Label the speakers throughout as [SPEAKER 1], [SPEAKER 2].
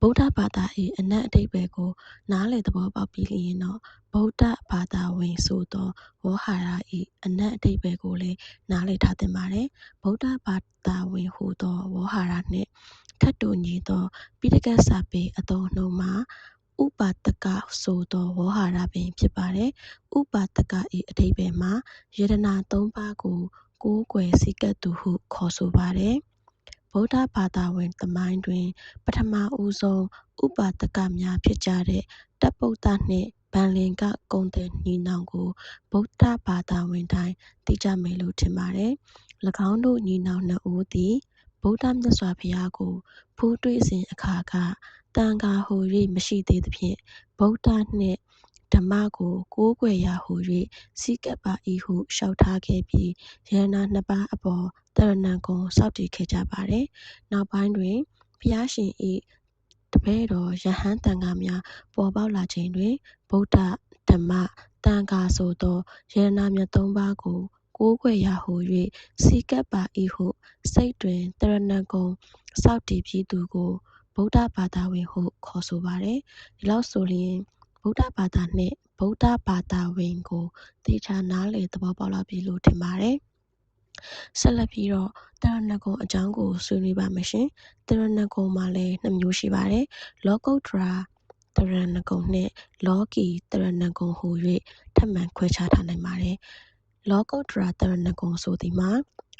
[SPEAKER 1] ဗုဒ္ဓဘာသာ၏အနက်အဓိပ္ပာယ်ကို နားလည်သဘောပေါက်ပြီးလျှင်တော့ ဗုဒ္ဓဘာသာဝင်ဆိုသော ဝေါဟာရ၏အနက်အဓိပ္ပာယ်ကိုလည်း နားလည်ထားသင့်ပါတယ်။ဗုဒ္ဓဘာသာဝင်ဟူသော ဝေါဟာရနှင့် ထပ်တူညီသော ပိဋကတ်စာပေအသုံးအနှုန်းမှာ ဥပါဿကဆိုသော ဝေါဟာရပင်ဖြစ်ပါတယ်။ဥပါဿက၏အဓိပ္ပာယ်မှာယတနာသုံးပါးကို ကိုးကွယ်ဆည်းကပ်သူဟု ခေါ်ဆိုပါတယ်။ ဗုဒ္ဓဘာသာဝင်သမိုင်းတွင် ပထမဦးဆုံး ဥပါဿကများဖြစ်ကြတဲ့တပ္ပုတ္တနှင့်ဗလ္လင်္ကကုန်သည်ညီနောင်ကို ဗုဒ္ဓဘာသာဝင်တိုင်း သိကြမယ်လို့ ထင်ပါတယ်။၎င်းတို့ ညီနောင်နှစ်ဦးသည် ဗုဒ္ဓမြတ်စွာဘုရားကို ဖူးတွေ့စဉ်အခါက သံဃာဟူ၍မရှိသေးသဖြင့် ဗုဒ္ဓနှင့် ဓမ္မကို ကိုးကွယ်ရာဟူ၍ဆည်းကပ်ပါ၏ဟု လျှောက်ထားခဲ့ပြီး ရတနာနှစ်ပါးအပေါ် သရဏဂုံ ဆောက်တည်ခဲ့ကြပါတယ်။နောက်ပိုင်းတွင် ဘုရားရှင်၏တပည့်တော် ရဟန်းသံဃာများ ပေါ်ပေါက်လာချိန်တွင် ဗုဒ္ဓ ဓမ္မ သံဃာဆိုသော ရတနာမြတ်သုံးပါးကို ကိုးကွယ်ရာဟူ၍ဆည်းကပ်ပါ၏ဟု စိတ်တွင် သရဏဂုံ ဆောက်တည်ပြီးသူကို ဗုဒ္ဓဘာသာဝင်ဟု ခေါ်ဆိုပါတယ်။ဒီလောက်ဆိုလျှင် ဗုဒ္ဓဘာသာနှင့်ဗုဒ္ဓဘာသာဝင်ကိုသေချာနားလည်သဘောပေါက်လောက်ပြီလို့ထင်ပါတယ်။ဆက်လက်ပြီးတော့သရဏဂုံအကြောင်းကိုဆွေးနွေးပါမယ်ရှင်။သရဏဂုံမှာလည်းနှစ်မျိုးရှိပါတယ်။လောကုတ္တရာသရဏဂုံနှင့်လောကီသရဏဂုံဟူ၍ထပ်မံခွဲခြားထားနိုင်ပါတယ်။ လောကုတ္တရာသရဏဂုံဆိုသည်မှာ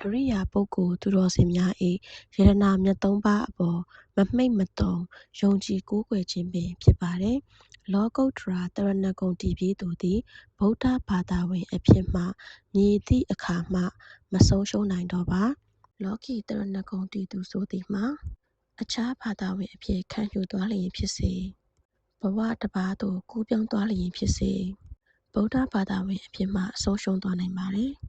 [SPEAKER 1] အရိယာပုဂ္ဂိုလ်သူတော်စင်များ၏ရတနာမြတ်သုံးပါးအပေါ် မမှိတ်မသုန် ယုံကြည်ကိုးကွယ်ခြင်းပင် ဖြစ်ပါတယ်။လောကုတ္တရာသရဏဂုံတည်ပြီးသူသည် ဗုဒ္ဓဘာသာဝင်အဖြစ်မှ မည်သည့်အခါမှ မဆုံးရှုံးနိုင်တော့ပါ။လောကီသရဏဂုံတည်သူဆိုသည်မှာ အခြားဘာသာဝင်အဖြစ် ခံယူသွားလျှင်ဖြစ်စေ၊ဘဝတစ်ပါးသို့ ကူးပြောင်းသွားလျှင်ဖြစ်စေ ဗုဒ္ဓဘာသာဝင်အဖြစ်မှ ဆုံးရှုံးသွားနိုင်ပါတယ်။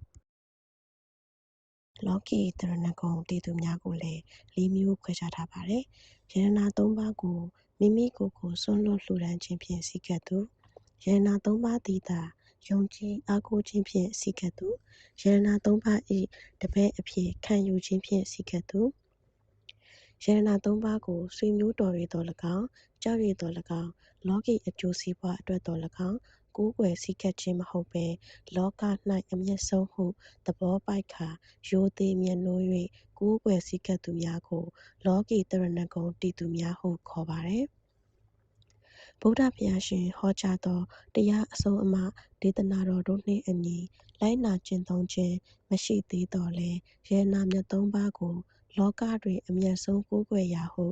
[SPEAKER 1] လောကီသရဏဂုံတည်သူများကိုလည်းလေးမျိုးခွဲခြားထားပါတယ်။ရတနာသုံးပါးကိုမိမိကိုယ်ကိုစွန့်လွှတ်လှူဒါန်းခြင်းဖြင့်ဆည်းကပ်သူ၊ရတနာသုံးပါးသည်သာယုံကြည်အားကိုးခြင်းဖြင့်ဆည်းကပ်သူ၊ရတနာသုံးပါး၏တပည့်အဖြစ်ခံယူခြင်းဖြင့်ဆည်းကပ်သူ၊ရတနာသုံးပါးကိုဆွေမျိုးတော်၍သော်၎င်း၊ ကြောက်၍သော်၎င်း၊လောကီအကျိုးစီးပွားအတွက်သော်၎င်း ကိုးကွယ်ဆည်းကပ်ခြင်းမဟုတ်ဘဲ လောက၌အမြတ်ဆုံးဟု သဘောပိုက်ကာ ရိုသေမြတ်နိုး၍ကိုးကွယ်ဆည်းကပ်သူများကို လောကီသရဏဂုံတည်သူများဟု ခေါ်ပါတယ်။ဗုဒ္ဓဘုရားရှင်ဟောကြားသော တရားအဆုံးအမ ဒေသနာတော်တို့နှင့်အညီ လိုက်နာကျင့်သုံးခြင်း မရှိသေးသော်လည်း ရတနာမြတ်သုံးပါးကို လောကတွင် အမြတ်ဆုံးကိုးကွယ်ရာဟု